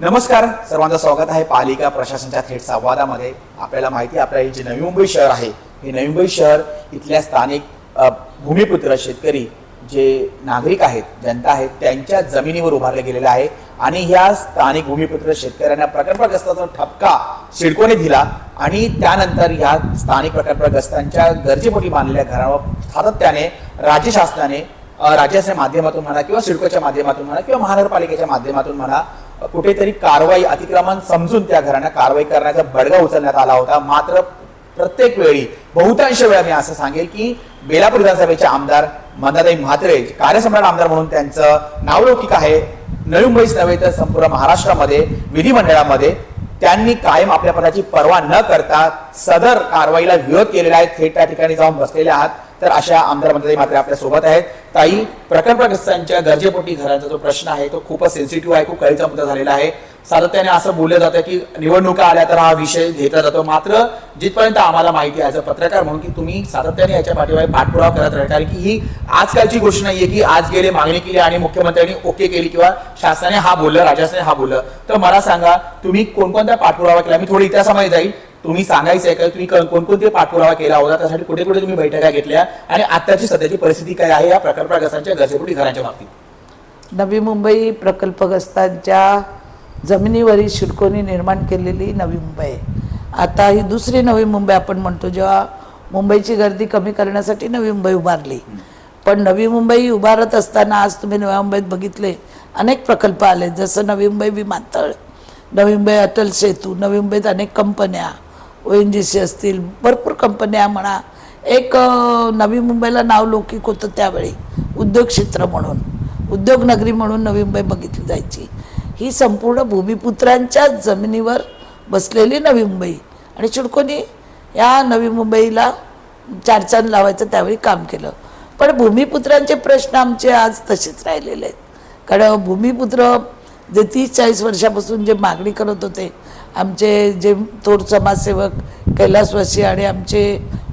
नमस्कार सर्वांचं स्वागत आहे पालिका प्रशासनाच्या थेट संवादामध्ये. आपल्याला माहिती आहे आपल्या हे जे नवी मुंबई शहर आहे. हे नवी मुंबई शहर इथल्या स्थानिक भूमिपुत्र शेतकरी जे नागरिक आहेत जनता आहेत त्यांच्या जमिनीवर उभारले गेलेलं आहे. आणि ह्या स्थानिक भूमिपुत्र शेतकऱ्यांना प्रकल्पग्रस्ताचा ठपका सिडकोने दिला आणि त्यानंतर ह्या स्थानिक प्रकल्पग्रस्तांच्या गरजेपोटी बांधलेल्या घरावर सातत्याने राज्य शासनाने राज्याच्या माध्यमातून म्हणा किंवा सिडकोच्या माध्यमातून म्हणा किंवा महानगरपालिकेच्या माध्यमातून म्हणा कुठेतरी कारवाई अतिक्रमण समजून त्या घरांना कारवाई करण्याचा बडगा उचलण्यात आला होता. मात्र प्रत्येक वेळी बहुतांश वेळा मी असं सांगेल की बेलापूर विधानसभेचे आमदार मंदाताई म्हात्रे कार्यसम्राट आमदार म्हणून त्यांचं नावलौकिक आहे नवी मुंबईच नव्हे तर संपूर्ण महाराष्ट्रामध्ये विधिमंडळामध्ये त्यांनी कायम आपल्या पदाची पर्वा न करता सदर कारवाईला विरोध केलेला आहे. थेट त्या ठिकाणी जाऊन बसलेले आहात. तर अशा आमदार मंत्री मात्र आपल्यासोबत आहेत. ताई प्रकल्पग्रस्तांच्या गरजेपोटी घरांचा जो प्रश्न आहे तो खूपच सेन्सिटिव्ह आहे खूप कळीचा मुद्दा झालेला आहे. सातत्याने असं बोललं जातं की निवडणुका आल्या तर हा विषय घेतला जातो. मात्र जिथपर्यंत आम्हाला माहिती आहे पत्रकार म्हणून की तुम्ही सातत्याने याच्या पाठीमागे पाठपुरावा करत राहा कारण की ही आजकालची गोष्ट नाहीये की आज गेले मागणी केली आणि मुख्यमंत्र्यांनी ओके केली किंवा शासनाने हा बोललं राज्याने हा बोललं. तर मला सांगा तुम्ही कोणकोणता पाठपुरावा केला? मी थोडी इतिहासामध्ये जाईल. तुम्ही सांगायचं आहे का? तुम्ही कोणकोणते पाठपुरावा केला? होता त्यासाठी कुठे कुठे तुम्ही बैठका घेतल्या? आणि आताची सध्याची परिस्थिती काय आहे? या प्रकल्पग्रस्तांच्या गरजेपोटी घरांच्या बाबतीत. नवी मुंबई प्रकल्पग्रस्तांच्या जमिनीवरील शिडकोनी निर्माण केलेली नवी मुंबई आता ही दुसरी नवी मुंबई आपण म्हणतो जेव्हा मुंबईची गर्दी कमी करण्यासाठी नवी मुंबई उभारली. पण नवी मुंबई उभारत असताना आज तुम्ही नव्या मुंबईत बघितले अनेक प्रकल्प आले. जसं नवी मुंबई विमानतळ नवी मुंबई अटल सेतू नवी मुंबईत अनेक कंपन्या ओ एन जी सी असतील भरपूर कंपन्या म्हणा. एक नवी मुंबईला नाव लौकिक होतं त्यावेळी उद्योग क्षेत्र म्हणून. उद्योगनगरी म्हणून नवी मुंबई बघितली जायची. ही संपूर्ण भूमिपुत्रांच्या जमिनीवर बसलेली नवी मुंबई. आणि चिडकोनी या नवी मुंबईला चारचान लावायचं त्यावेळी काम केलं. पण भूमिपुत्रांचे प्रश्न आमचे आज तसेच राहिलेले आहेत. कारण भूमिपुत्र जे तीस चाळीस वर्षापासून जे मागणी करत होते आमचे जे थोर समाजसेवक कैलासवासी आणि आमचे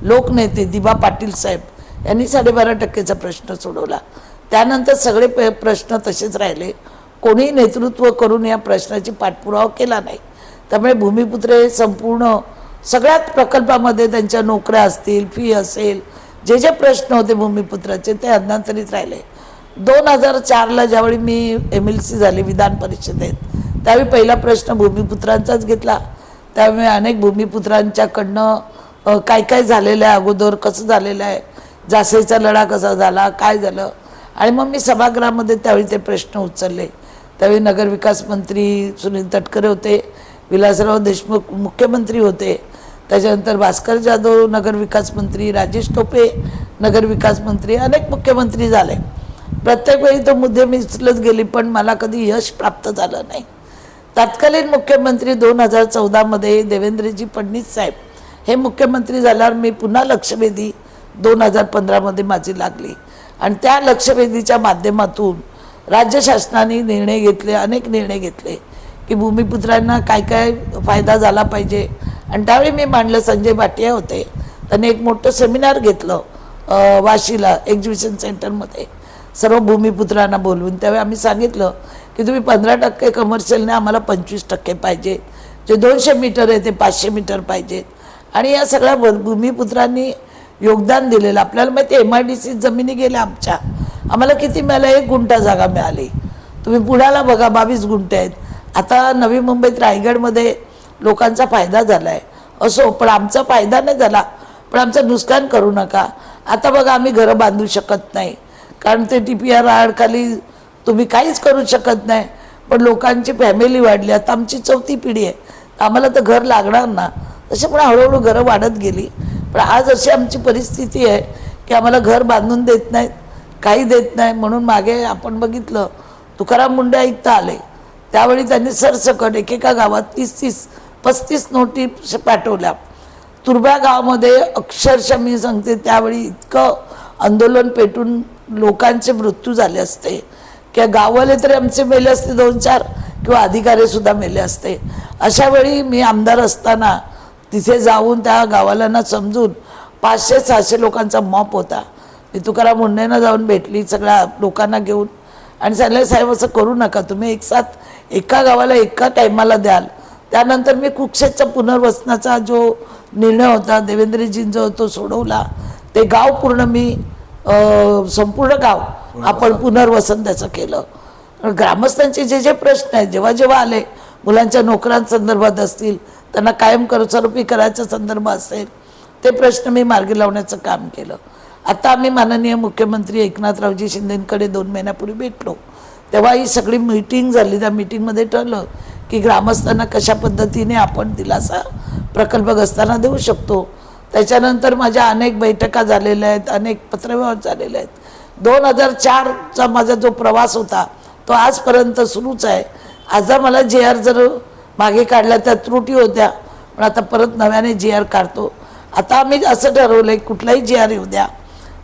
लोकनेते दिबा पाटील साहेब यांनी साडेबारा टक्केचा प्रश्न सोडवला. त्यानंतर सगळे प प्रश्न तसेच राहिले. कोणी नेतृत्व करून या प्रश्नाची पाठपुरावा केला नाही. त्यामुळे भूमिपुत्र हे संपूर्ण सगळ्यात प्रकल्पामध्ये त्यांच्या नोकऱ्या असतील फी असेल जे जे प्रश्न होते भूमिपुत्राचे ते अज्ञांतरित राहिले. दोन हजार चारला ज्यावेळी मी एम एल सी झाली विधान परिषदेत त्यावेळी पहिला प्रश्न भूमिपुत्रांचाच घेतला. त्यामुळे अनेक भूमिपुत्रांच्याकडनं काय काय झालेलं आहे अगोदर कसं झालेलं आहे जासेचा लढा कसा झाला काय झालं? आणि मग मी सभागृहामध्ये त्यावेळी ते प्रश्न उचलले. त्यावेळी नगरविकास मंत्री सुनील तटकरे होते विलासराव देशमुख मुख्यमंत्री होते. त्याच्यानंतर भास्कर जाधव नगरविकास मंत्री राजेश टोपे नगरविकास मंत्री अनेक मुख्यमंत्री झाले. प्रत्येक वेळी तो मुद्दे मी उचलत गेली पण मला कधी यश प्राप्त झालं नाही. तत्कालीन मुख्यमंत्री दोन हजार चौदामध्ये देवेंद्रजी फडणवीस साहेब हे मुख्यमंत्री झाल्यावर मी पुन्हा लक्षवेधी दोन हजार पंधरामध्ये माझी लागली. आणि त्या लक्षवेधीच्या माध्यमातून राज्य शासनाने निर्णय घेतले अनेक निर्णय घेतले की भूमिपुत्रांना काय काय फायदा झाला पाहिजे. आणि त्यावेळी मी मांडलं संजय भाटिया होते. त्यांनी एक मोठं सेमिनार घेतलं वाशीला एक्झिबिशन सेंटरमध्ये सर्व भूमिपुत्रांना बोलवून त्यावेळी आम्ही सांगितलं की तुम्ही पंधरा टक्के कमर्शियलने आम्हाला पंचवीस टक्के पाहिजे जे दोनशे मीटर आहे ते पाचशे मीटर पाहिजेत. आणि या सगळ्या भूमिपुत्रांनी योगदान दिलेलं. आपल्याला माहिती एम आय डी सी जमिनी गेल्या आमच्या. आम्हाला किती मिळालं? एक गुंठा जागा मिळाली. तुम्ही पुण्याला बघा बावीस गुंठे आहेत. आता नवी मुंबईत रायगडमध्ये लोकांचा फायदा झाला आहे असो पण आमचा फायदा नाही झाला. पण आमचं नुकसान करू नका. आता बघा आम्ही घरं बांधू शकत नाही. कारण ते टी पी आर खाली तुम्ही काहीच करू शकत नाही. पण लोकांची फॅमिली वाढली. आता आमची चौथी पिढी आहे. आम्हाला तर घर लागणार ना. तसे पण हळूहळू घरं वाढत गेली. पण आज अशी आमची परिस्थिती आहे की आम्हाला घर बांधून देत नाहीत काही देत नाही. म्हणून मागे आपण बघितलं तुकाराम मुंडे ऐकता आले. त्यावेळी त्यांनी सरसकट एकेका गावात तीस तीस पस्तीस नोटी पाठवल्या. तुर्ब्या गावामध्ये अक्षरशः मी सांगते त्यावेळी इतकं आंदोलन पेटून लोकांचे मृत्यू झाले असते. किंवा गाववाले तरी आमचे मेले असते दोन चार किंवा अधिकारीसुद्धा मेले असते. अशा वेळी मी आमदार असताना तिथे जाऊन त्या गावाल्यांना समजून पाचशे सहाशे लोकांचा मॉप होता. मी तुकाराम मुंडेंना जाऊन भेटली सगळ्या लोकांना घेऊन. आणि सांगले साहेब असं करू नका. तुम्ही एक साथ एका गावाला एका टायमाला द्याल. त्यानंतर मी कुक्षेतचा पुनर्वसनाचा जो निर्णय होता देवेंद्रजींचा तो सोडवला. ते गाव पूर्ण मी संपूर्ण गाव आपण पुनर्वसन त्याचं केलं. पण ग्रामस्थांचे जे जे प्रश्न आहेत जेव्हा जेव्हा आले मुलांच्या नोकऱ्यांसंदर्भात असतील त्यांना कायम कर स्वरूपी करायचा संदर्भ असेल ते प्रश्न मी मार्गी लावण्याचं काम केलं. आता आम्ही माननीय मुख्यमंत्री एकनाथरावजी शिंदेंकडे दोन महिन्यापूर्वी भेटलो. तेव्हा ही सगळी मीटिंग झाली. त्या मीटिंगमध्ये ठरलं की ग्रामस्थांना कशा पद्धतीने आपण दिलासा प्रकल्पग्रस्तांना देऊ शकतो. त्याच्यानंतर माझ्या अनेक बैठका झालेल्या आहेत अनेक पत्रव्यवहार झालेले आहेत. दोन हजार चारचा माझा जो प्रवास होता तो आजपर्यंत सुरूच आहे. आज मला जे आर जर मागे काढल्या त्या त्रुटी होत्या पण आता परत नव्याने जी आर काढतो. आता आम्ही असं ठरवलं आहे कुठलाही जी आर येऊ द्या.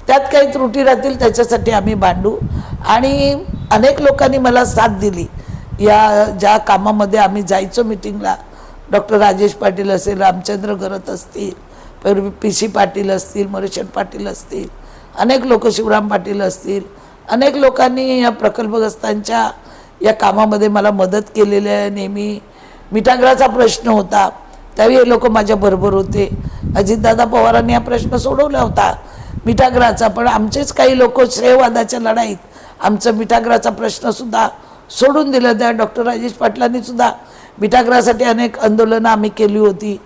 त्यात काही त्रुटी राहतील त्याच्यासाठी आम्ही भांडू. आणि अनेक लोकांनी मला साथ दिली. या ज्या कामामध्ये आम्ही जायचो मिटिंगला डॉक्टर राजेश पाटील असेल रामचंद्र गरत असतील पी सी पाटील असतील मरेशन पाटील असतील अनेक लोक शिवराम पाटील असतील अनेक लोकांनी या प्रकल्पग्रस्तांच्या या कामामध्ये मला मदत केलेली आहे. नेहमी मिठागराचा प्रश्न होता. त्यावेळी हे लोक माझ्याबरोबर होते. अजितदादा पवारांनी हा प्रश्न सोडवला होता. मिठागराचा पण आमचेच काही लोक श्रेयवादाच्या लढाईत आमचं मिठागराचा प्रश्नसुद्धा सोडून दिलं. त्या डॉक्टर राजेश पाटलांनी सुद्धा मिठागरासाठी अनेक आंदोलनं आम्ही केली होती.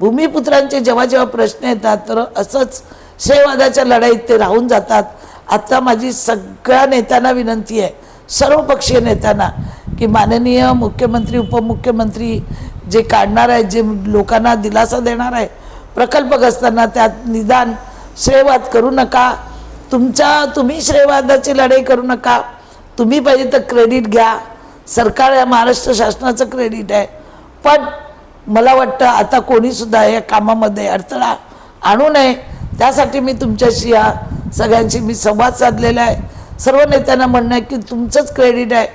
भूमिपुत्रांचे जेव्हा जेव्हा प्रश्न येतात तर असंच श्रेयवादाच्या लढाईत ते राहून जातात. आता माझी सगळ्या नेत्यांना विनंती आहे सर्वपक्षीय नेत्यांना की माननीय मुख्यमंत्री उपमुख्यमंत्री जे काढणार आहे जे लोकांना दिलासा देणार आहे प्रकल्पग्रस्तांना त्यात निदान श्रेयवाद करू नका. तुमच्या तुम्ही श्रेयवादाची लढाई करू नका. तुम्ही पाहिजे तर क्रेडिट घ्या. सरकार या महाराष्ट्र शासनाचं क्रेडिट आहे. पण मला वाटतं आता कोणीसुद्धा या कामामध्ये अडथळा आणू नये. त्यासाठी मी तुमच्याशी या सगळ्यांशी मी संवाद साधलेला आहे. सर्व नेत्यांना म्हणणं आहे की तुमचंच क्रेडिट आहे.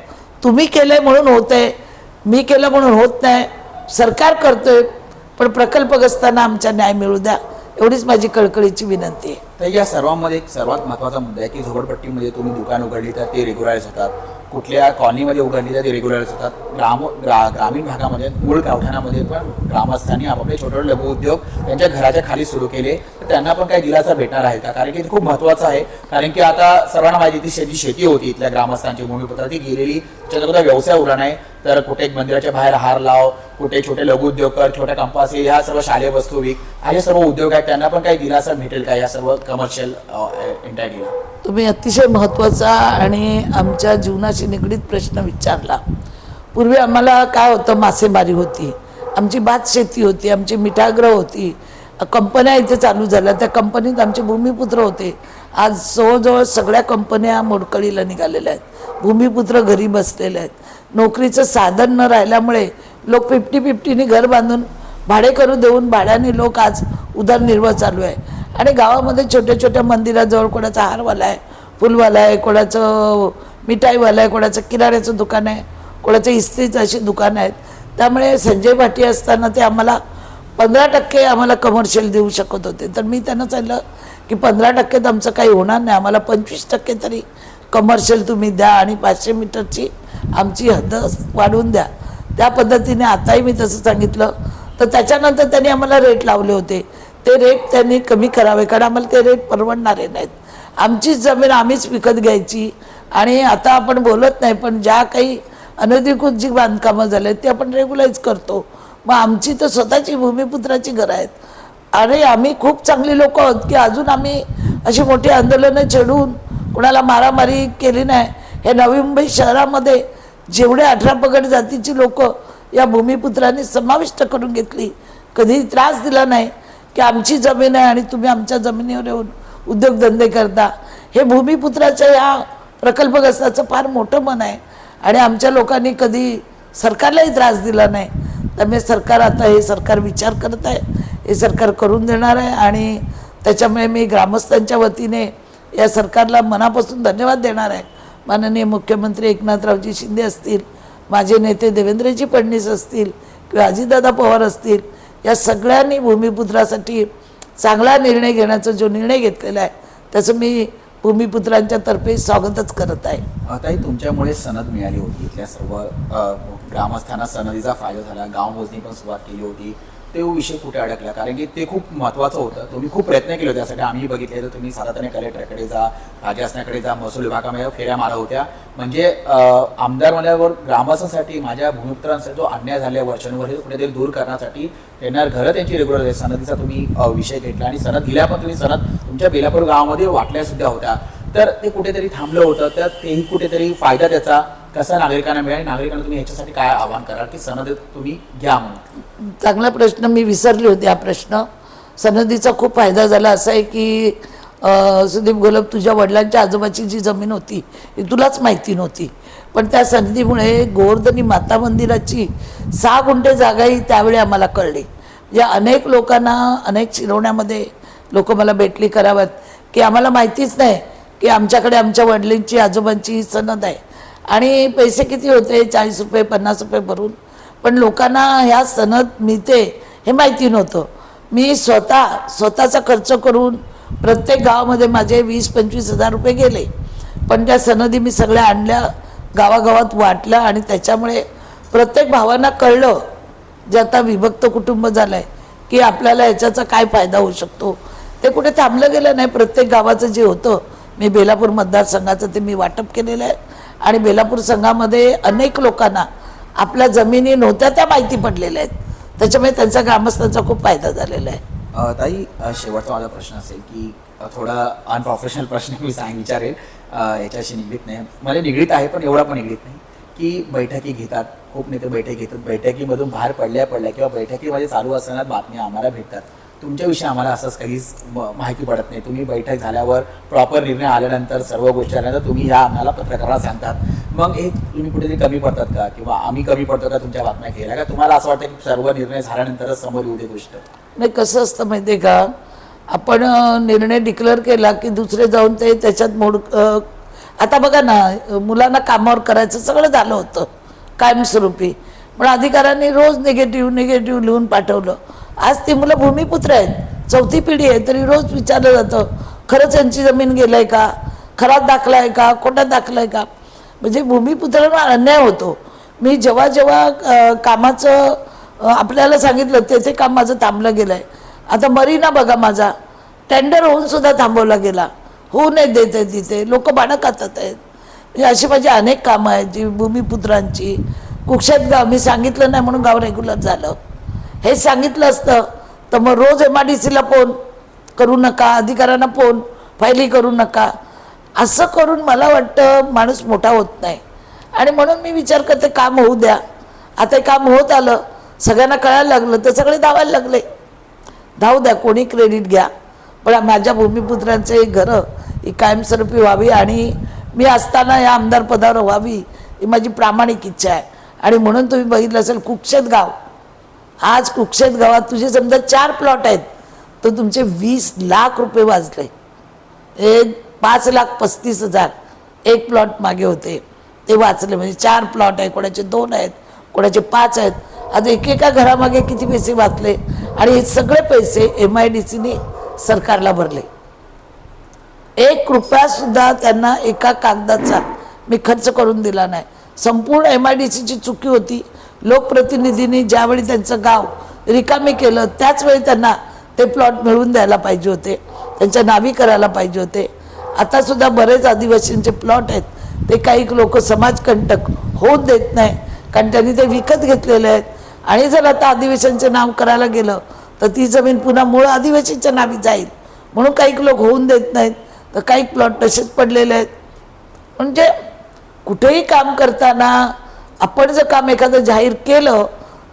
तुम्ही केलं आहे म्हणून होत आहे मी केलं म्हणून होत नाही. सरकार करतोय पण प्रकल्पग्रस्तांना आमचा न्याय मिळू द्या. एवढीच माझी कळकळीची विनंती आहे. तर या सर्वांमध्ये एक सर्वात महत्त्वाचा मुद्दा आहे की झोपडपट्टीमध्ये तुम्ही दुकान उघडली तर ते रेग्युलाइज होतात. कुठल्या कॉलनीमध्ये उघडली जाते ते असतात. ग्राम ग्रा ग्रामीण भागामध्ये मूळ गावठाणामध्ये पण ग्रामस्थांनी आपापले छोटे छोटे लघुउद्योग त्यांच्या घराच्या खाली सुरू केले. तर त्यांना पण काही दिलासा भेटणार आहे का? कारण की खूप महत्त्वाचं आहे. कारण की आता सर्वांना माहिती ती शेती शेती होती. इथल्या ग्रामस्थांची भूमिपत्र ती गेलेली. त्याच्यात व्यवसाय उरला नाही. तर कुठे एक मंदिराच्या बाहेर हार लाव कुठे छोटे लघु उद्योग कर छोट्या कंपासी ह्या सर्व शालेय वस्तू विक. हा जे सर्व उद्योग आहेत. त्यांना पण काही दिलासा भेटेल का या सर्व कमर्शियल एंटायटीला तुम्ही अतिशय महत्त्वाचा आणि आमच्या जीवनाशी निगडीत प्रश्न विचारला. पूर्वी आम्हाला काय होतं? मासेमारी होती. आमची भात शेती होती. आमची मिठाग्रह होती. कंपन्या इथे चालू झाल्या. त्या कंपनीत आमचे भूमिपुत्र होते. आज जवळजवळ सगळ्या कंपन्या मोडकळीला निघालेल्या आहेत. भूमिपुत्र घरी बसलेले आहेत. नोकरीचं साधन न राहिल्यामुळे लोक फिफ्टी फिफ्टीने घर बांधून भाडे करू देऊन भाड्याने लोक आज उदरनिर्वाह चालू आहे. आणि गावामध्ये छोट्या छोट्या मंदिराजवळ कोणाचा हारवाला आहे फुलवाला आहे कोणाचं मिठाईवाला आहे कोणाचं किराण्याचं दुकान आहे कोणाचं इस्त्रीचं अशी दुकानं आहेत. त्यामुळे संजय भाटी असताना ते आम्हाला पंधरा टक्के आम्हाला कमर्शियल देऊ शकत होते. तर मी त्यांना सांगितलं की पंधरा टक्क्यात आमचं काही होणार नाही. आम्हाला पंचवीस टक्के तरी कमर्शियल तुम्ही द्या आणि पाचशे मीटरची आमची हद्द वाढवून द्या. त्या पद्धतीने आताही मी तसं सांगितलं. तर त्याच्यानंतर त्यांनी आम्हाला रेट लावले होते. ते रेट त्यांनी कमी करावे कारण आम्हाला ते रेट परवडणारे नाहीत. आमचीच जमीन आम्हीच विकत घ्यायची. आणि आता आपण बोलत नाही पण ज्या काही अनधिकृत जी बांधकामं झाले ते आपण रेग्युलाइज करतो. मग आमची तर स्वतःची भूमिपुत्राची घरं आहेत. आणि आम्ही खूप चांगली लोक आहोत की अजून आम्ही अशी मोठी आंदोलनं छेडून कुणाला मारामारी केली नाही. हे नवी मुंबई शहरामध्ये जेवढे अठरा पगड जातीची लोक या भूमिपुत्रांनी समाविष्ट करून घेतली कधी त्रास दिला नाही की आमची जमीन आहे आणि तुम्ही आमच्या जमिनीवर येऊन उद्योगधंदे करता. हे भूमिपुत्राच्या या प्रकल्पग्रस्ताचं फार मोठं मन आहे आणि आमच्या लोकांनी कधी सरकारलाही त्रास दिला नाही. त्यामुळे सरकार आता हे सरकार विचार करत आहे. हे सरकार करून देणार आहे आणि त्याच्यामुळे मी ग्रामस्थांच्या वतीने या सरकारला मनापासून धन्यवाद देणार आहे. माननीय मुख्यमंत्री एकनाथरावजी शिंदे असतील माझे नेते देवेंद्रजी फडणवीस असतील किंवा अजितदादा पवार असतील या सगळ्यांनी भूमिपुत्रासाठी चांगला निर्णय घेण्याचा जो निर्णय घेतलेला आहे त्याचं मी भूमिपुत्रांच्या तर्फे स्वागतच करत आहे. अ, ताई तुमच्यामुळे सनद मिळाली होती. इथल्या सर्व ग्रामस्थांना सनदीचा फायदा झाला. गाव मोजणी पण सुरुवात केली होती. ते विषय कुठे अडकला? कारण की ते खूप महत्त्वाचं होतं. तुम्ही खूप प्रयत्न केले होते त्यासाठी आम्ही बघितले तर तुम्ही साधारण कलेक्टरकडे जा राजस्थानाकडे जा महसूल विभागामध्ये फेऱ्या मारा होत्या. म्हणजे आमदार म्हणल्यावर ग्रामस्थांसाठी माझ्या भूमिपुत्रांसाठी जो अन्याय झाल्या वर्षानुवर्ष कुठेतरी दूर करण्यासाठी येणार घरं त्यांची रेग्युलर सनदीचा तुम्ही विषय घेतला आणि सनद दिल्या पण तुम्ही. सनद तुमच्या बेलापूर गावामध्ये वाटल्या सुद्धा होत्या. तर ते कुठेतरी थांबलं होतं. तर तेही कुठेतरी फायदा त्याचा. कसं नागरिकांना मिळेल नागरिकांना तुम्ही ह्याच्यासाठी काय आवाहन कराल की सनद तुम्ही घ्या म्हणून? चांगला प्रश्न मी विसरली होती हा प्रश्न. सनदीचा खूप फायदा झाला. असा आहे की सुदीप गोलब तुझ्या वडिलांच्या आजोबाची जी जमीन होती ही तुलाच माहिती नव्हती. पण त्या संधीमुळे गोवर्धनी माता मंदिराची सहा गुंठे जागाही त्यावेळी आम्हाला कळली. म्हणजे अनेक लोकांना अनेक शिरवण्यामध्ये लोक मला भेटली कराव्यात. की आम्हाला माहितीच नाही की आमच्याकडे आमच्या वडिलांची आजोबांची ही सनद आहे. आणि पैसे किती होते? चाळीस रुपये पन्नास रुपये भरून. पण लोकांना ह्या सनद मिळते हे माहिती नव्हतं. मी स्वतः स्वतःचा खर्च करून प्रत्येक गावामध्ये माझे वीस पंचवीस हजार रुपये गेले. पण त्या सनदी मी सगळ्या आणल्या गावागावात वाटल्या आणि त्याच्यामुळे प्रत्येक भावांना कळलं जे आता विभक्त कुटुंब झालं आहे की आपल्याला याच्याचा काय फायदा होऊ शकतो? ते कुठे थांबलं गेलं नाही. प्रत्येक गावाचं जे होतं मी बेलापूर मतदारसंघाचं ते मी वाटप केलेलं आहे. आणि बेलापूर संघामध्ये अनेक लोकांना आपल्या जमिनी नव्हत्या त्या माहिती पडलेल्या आहेत. त्याच्यामुळे त्यांचा ग्रामस्थांचा खूप फायदा झालेला आहे. ताई शेवटचा माझा प्रश्न असेल की थोडा अनप्रोफेशनल प्रश्न मी सांग विचारेल. याच्याशी निगडीत नाही. मला निगडीत आहे पण एवढा पण निगडीत नाही की बैठकी घेतात. खूप नेते बैठक घेतात. बैठकीमधून बाहेर पडल्या पडल्या किंवा बैठकीमध्ये चालू असताना बातम्या आम्हाला भेटतात. तुमच्याविषयी आम्हाला असंच काहीच माहिती पडत नाही. तुम्ही बैठक झाल्यावर प्रॉपर निर्णय आल्यानंतर सर्व गोष्टी आल्यानंतर तुम्ही ह्या आम्हाला पत्रकाराला सांगतात. मग हे तुम्ही कुठेतरी कमी पडतात का? किंवा आम्ही कमी पडतो का तुमच्या बातम्या घ्यायला? का तुम्हाला असं वाटतं की सर्व निर्णय झाल्यानंतरच समोर येऊ दे गोष्ट? नाही कसं असतं माहिती आहे का? आपण निर्णय डिक्लेअर केला की दुसरे जाऊन ते त्याच्यात मोड आता बघा ना मुलांना कामावर करायचं सगळं झालं होतं कायमस्वरूपी. पण अधिकाऱ्यांनी रोज निगेटिव्ह निगेटिव्ह लिहून पाठवलं. आज ती मुलं भूमिपुत्र आहेत. चौथी पिढी आहे तरी रोज विचारलं जातं खरंच यांची जमीन गेलाय का? खराब दाखला आहे का? खोटा दाखला आहे का? म्हणजे भूमिपुत्रांना अन्याय होतो. मी जेव्हा जेव्हा कामाचं आपल्याला सांगितलं त्याचे काम माझं थांबलं गेलं आहे आता मरीना बघा माझा. टेंडर होऊन सुद्धा थांबवला गेला. होऊ नाही देत आहे तिथे. लोक बाणं खातात आहेत. म्हणजे अशी माझी अनेक कामं आहेत जी भूमिपुत्रांची. कुक्षात गाव मी सांगितलं नाही म्हणून गाव रेग्युलर झालं. हे सांगितलं असतं. तर मग रोज एम आर डी सीला फोन करू नका अधिकाऱ्यांना फोन फायली करू नका. असं करून मला वाटतं माणूस मोठा होत नाही. आणि म्हणून मी विचार करते काम होऊ द्या. आता हे काम होत आलं सगळ्यांना कळायला लागलं तर सगळे धावायला लागले. धावू द्या कोणी क्रेडिट घ्या. पण माझ्या भूमिपुत्रांचे घरं ही कायमस्वरूपी व्हावी आणि मी असताना या आमदार पदावर व्हावी ही माझी प्रामाणिक इच्छा आहे. आणि म्हणून तुम्ही बघितलं असेल कुक्षेत गाव. आज कुक्षेत गावात तुझे समजा चार प्लॉट आहेत तर तुमचे वीस लाख रुपये वाजले एक पाच लाख पस्तीस हजार एक प्लॉट मागे होते. ते वाचले म्हणजे चार प्लॉट आहे कोणाचे दोन आहेत कोणाचे पाच आहेत. आता एकेका घरामागे किती पैसे वाचले? आणि हे सगळे पैसे एम आय डी सीने सरकारला भरले. एक रुपयासुद्धा त्यांना एका कागदाचा मी खर्च करून दिला नाही. संपूर्ण एम आय डी सीची चुकी होती लोकप्रतिनिधींनी ज्यावेळी त्यांचं गाव रिकामे केलं त्याचवेळी त्यांना ते प्लॉट मिळवून द्यायला पाहिजे होते. त्यांच्या नावी करायला पाहिजे होते. आता सुद्धा बरेच आदिवासींचे प्लॉट आहेत. ते काही लोक समाजकंटक होऊन देत नाही. कारण त्यांनी ते विकत घेतलेले आहेत. आणि जर आता आदिवासींचे नाव करायला गेलं तर ती जमीन पुन्हा मूळ आदिवासींच्या नावी जाईल. म्हणून काही लोक होऊन देत नाहीत. तर काही प्लॉट तसेच पडलेले आहेत. म्हणजे कुठेही काम करताना आपण जर काम एखादं जाहीर केलं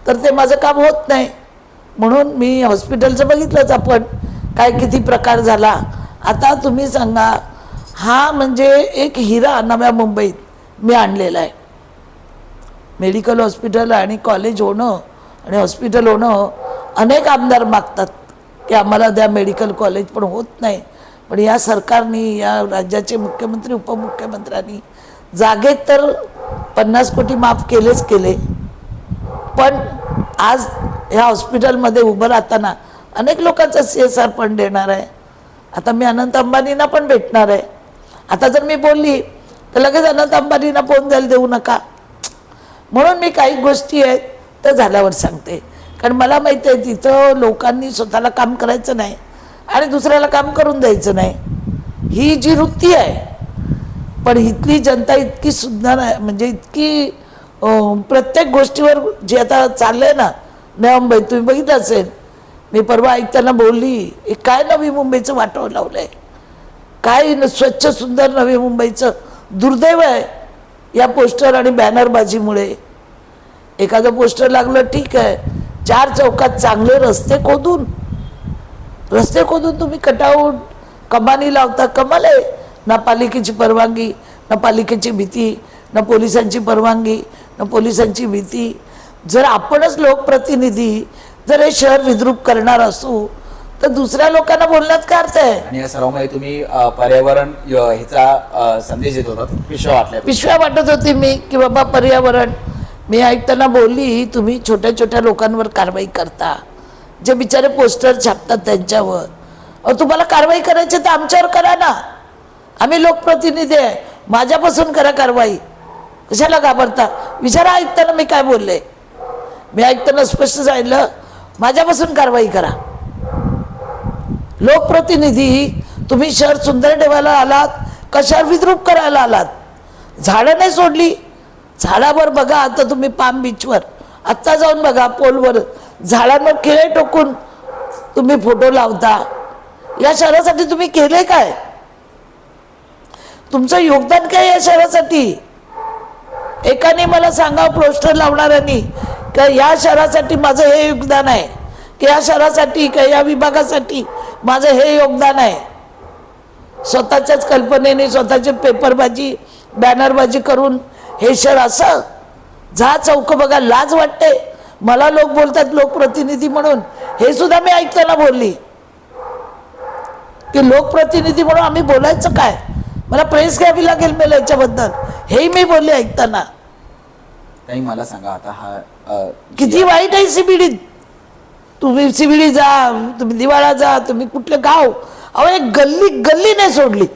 तर ते माझं काम होत नाही. म्हणून मी हॉस्पिटलचं बघितलंच आपण काय किती प्रकार झाला. आता तुम्ही सांगा हा म्हणजे एक हिरा नव्या मुंबईत मी आणलेला आहे. मेडिकल हॉस्पिटल आणि कॉलेज होणं आणि हॉस्पिटल होणं अनेक आमदार मागतात की आम्हाला द्या मेडिकल कॉलेज पण होत नाही. पण या सरकारनी या राज्याचे मुख्यमंत्री उपमुख्यमंत्र्यांनी जागेत तर पन्नास कोटी माफ केलेच केले. पण आज ह्या हॉस्पिटलमध्ये उभं राहताना अनेक लोकांचा सी एस आर पण देणार आहे. आता मी अनंत अंबानींना पण भेटणार आहे. आता जर मी बोलली तर लगेच अनंत अंबानींना फोन द्यायला देऊ नका. म्हणून मी काही गोष्टी आहेत त्या झाल्यावर सांगते. कारण मला माहिती आहे तिथं लोकांनी स्वतःला काम करायचं नाही आणि दुसऱ्याला काम करून द्यायचं नाही. ही जी वृत्ती आहे पण इथली जनता इतकी सुंदर आहे म्हणजे इतकी प्रत्येक गोष्टीवर जे आता चाललंय ना नवी मुंबई तुम्ही बघितलं असेल मी परवा ऐकताना बोलली हे काय नवी मुंबईचं वाटवं लावलंय? काय स्वच्छ सुंदर नवी मुंबईचं दुर्दैव आहे या पोस्टर आणि बॅनरबाजीमुळे? एखादं पोस्टर लागलं ठीक आहे चार चौकात चांगले रस्ते खोदून रस्ते खोदून तुम्ही कटाऊट कमानी लावता कमाल आहे. ना पालिकेची परवानगी ना पालिकेची भीती ना पोलिसांची परवानगी ना पोलिसांची भीती. जर आपणच लोकप्रतिनिधी जर हे शहर विद्रूप करणार असू तर दुसऱ्या लोकांना बोलण्यात काय अर्थ आहे? आणि या सर्वांमध्ये तुम्ही अ, पर्यावरण य- ह्याचा अ, संदेश देत होता पिशव्या वाटल्या पिशव्या वाटत होती मी की बाबा पर्यावरण. मी ऐकताना बोलली तुम्ही छोट्या छोट्या लोकांवर कारवाई करता. जे बिचारे पोस्टर छापतात त्यांच्यावर. अहो तुम्हाला कारवाई करायची तर आमच्यावर करा ना. आम्ही लोकप्रतिनिधी आहे. माझ्यापासून करा कारवाई. कशाला घाबरता? विचारा ऐकताना मी काय बोलले? मी ऐकताना स्पष्ट सांगितलं माझ्यापासून कारवाई करा. लोकप्रतिनिधी तुम्ही शहर सुंदर ठेवायला आलात कशावर विद्रूप करायला आलात? झाडं नाही सोडली. झाडावर बघा आता तुम्ही पाम बीचवर. आत्ता जाऊन बघा पोलवर. झाडांवर खिळे टोकून तुम्ही फोटो लावता. या शहरासाठी तुम्ही केले काय? तुमचं योगदान काय या शहरासाठी? एकाने मला सांगा पोस्टर लावणाऱ्यांनी का या शहरासाठी माझं हे योगदान आहे? की या शहरासाठी का या विभागासाठी माझं हे योगदान आहे? स्वतःच्याच कल्पनेने स्वतःचे पेपरबाजी बॅनरबाजी करून हे शहर असं जा चौक बघा लाज वाटते. मला लोक बोलतात लोकप्रतिनिधी म्हणून. हे सुद्धा मी ऐकताना बोलली. की लोकप्रतिनिधी म्हणून आम्ही बोलायचं काय? मला प्रेस घ्यावी लागेल मला याच्याबद्दल. हेही मी बोलले ऐकताना. ताई मला सांगा आता हा अ, किती वाईट आहे सीबीडी तुम्ही सीबीडी जा तुम्ही दिवाळा जा तुम्ही कुठलं गाव. अहो एक गल्ली गल्ली नाही सोडली.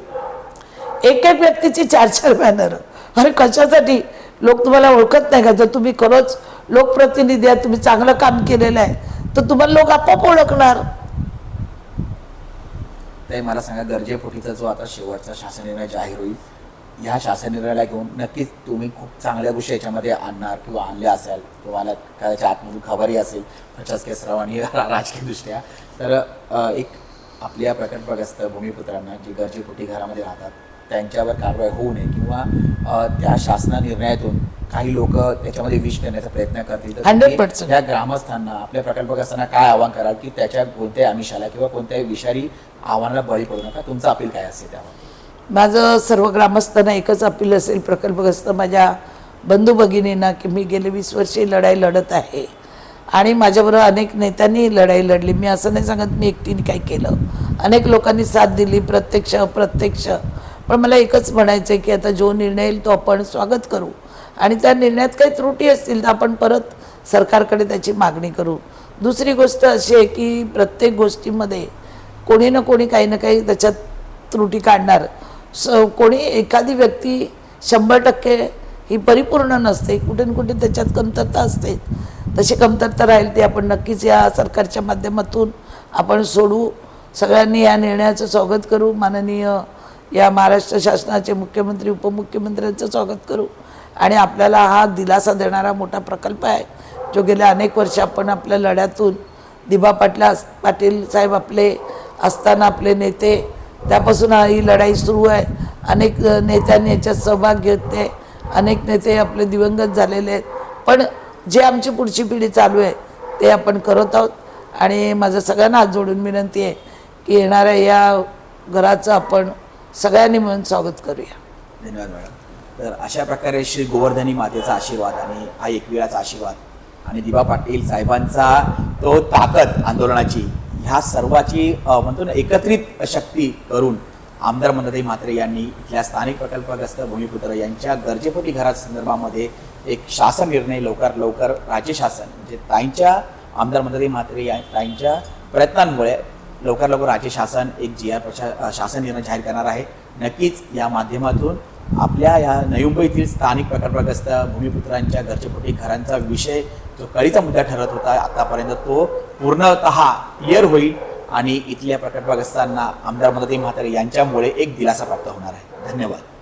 एक एक व्यक्तीची चार चार बॅनर अरे कशासाठी? लोक तुम्हाला ओळखत नाही का? जर तुम्ही खरंच लोकप्रतिनिधी आहात तुम्ही चांगलं काम केलेलं आहे तर तुम्हाला लोक आपोआप ओळखणार. ते मला सांगा गरजेपोटीचा जो आता शेवटचा शासन निर्णय जाहीर होईल ह्या शासन निर्णयाला घेऊन नक्कीच तुम्ही खूप चांगल्या गोष्टी याच्यामध्ये आणणार किंवा आणल्या असाल. तुम्हाला त्याच्या आतमधून खबरही असेल प्रशासकीय सराव आणि तर एक आपल्या प्रकल्पग्रस्त भूमिपुत्रांना जी गरजेपोटी घरामध्ये राहतात त्यांच्यावर कारवाई होऊ नये किंवा त्या शासना निर्णयातून काही लोक त्याच्यामध्ये विष करण्याचा प्रयत्न करतील. तर 100% तुम्ही त्या ग्रामस्थांना आपल्या प्रकल्पग्रस्तांना काय आवाहन कराल की त्याच्या कोणत्याही आमिषाला किंवा कोणत्याही विषारी आव्हानाला बळी पडू नका. तुमचं अपील काय असेल त्यावर? माझं सर्व ग्रामस्थांना एकच अपील असेल प्रकल्पग्रस्त माझ्या बंधू भगिनींना की मी गेले वीस वर्षे लढाई लढत आहे. आणि माझ्याबरोबर अनेक नेत्यांनी लढाई लढली. मी असं नाही सांगत मी एकटीने काय केलं. अनेक लोकांनी साथ दिली प्रत्यक्ष अप्रत्यक्ष. पण मला एकच म्हणायचं आहे की आता जो निर्णय येईल तो आपण स्वागत करू. आणि त्या निर्णयात काही त्रुटी असतील तर आपण परत सरकारकडे त्याची मागणी करू. दुसरी गोष्ट अशी आहे की प्रत्येक गोष्टीमध्ये कोणी ना कोणी काही ना काही त्याच्यात त्रुटी काढणार. स कोणी एखादी व्यक्ती शंभर टक्के ही परिपूर्ण नसते कुठे ना कुठे त्याच्यात कमतरता असते. तशी कमतरता राहील ती आपण नक्कीच या सरकारच्या माध्यमातून आपण सोडू. सगळ्यांनी या निर्णयाचं स्वागत करू. माननीय या महाराष्ट्र शासनाचे मुख्यमंत्री उपमुख्यमंत्र्यांचं स्वागत करू. आणि आपल्याला हा दिलासा देणारा मोठा प्रकल्प आहे जो गेल्या अनेक वर्ष आपण आपल्या लढ्यातून दिबा पाटला पाटील साहेब आपले असताना आपले नेते त्यापासून ही लढाई सुरू आहे. अनेक नेत्यांनी याच्यात सहभाग घेतले अनेक नेते आपले दिवंगत झालेले आहेत. पण जे आमची पुढची पिढी चालू आहे ते आपण करत आहोत. आणि माझं सगळ्यांना हात जोडून विनंती आहे की येणाऱ्या या घराचं आपण सगळ्यांनी मिळून स्वागत करूया. धन्यवाद मॅडम. तर अशा प्रकारे श्री गोवर्धनी मातेचा आशीर्वाद आणि हा एकविराचा आशीर्वाद आणि दिबा पाटील साहेबांचा तो ताकद आंदोलनाची ह्या सर्वाची म्हणतो ना एकत्रित शक्ती करून आमदार मंदाताई म्हात्रे यांनी इथल्या स्थानिक प्रकल्पग्रस्त भूमिपुत्र यांच्या गरजेपोटी घराच्या संदर्भामध्ये एक शासन निर्णय लवकर लवकर राज्य शासन म्हणजे ताईंच्या आमदार मंदाताई म्हात्रे या ताईंच्या प्रयत्नांमुळे लवकर लवकर राज्य शासन एक जी आर प्रशा शासन निर्णय जाहीर करणार आहे. नक्कीच या माध्यमातून आपल्या या नवी मुंबईतील स्थानिक प्रकल्पग्रस्त भूमिपुत्रांच्या घरचेपोटी घरांचा विषय जो कळीचा मुद्दा ठरत होता आतापर्यंत तो पूर्णतः क्लिअर होईल आणि इथल्या प्रकल्पग्रस्तांना आमदार मदती म्हातारे यांच्यामुळे एक दिलासा प्राप्त होणार आहे. धन्यवाद.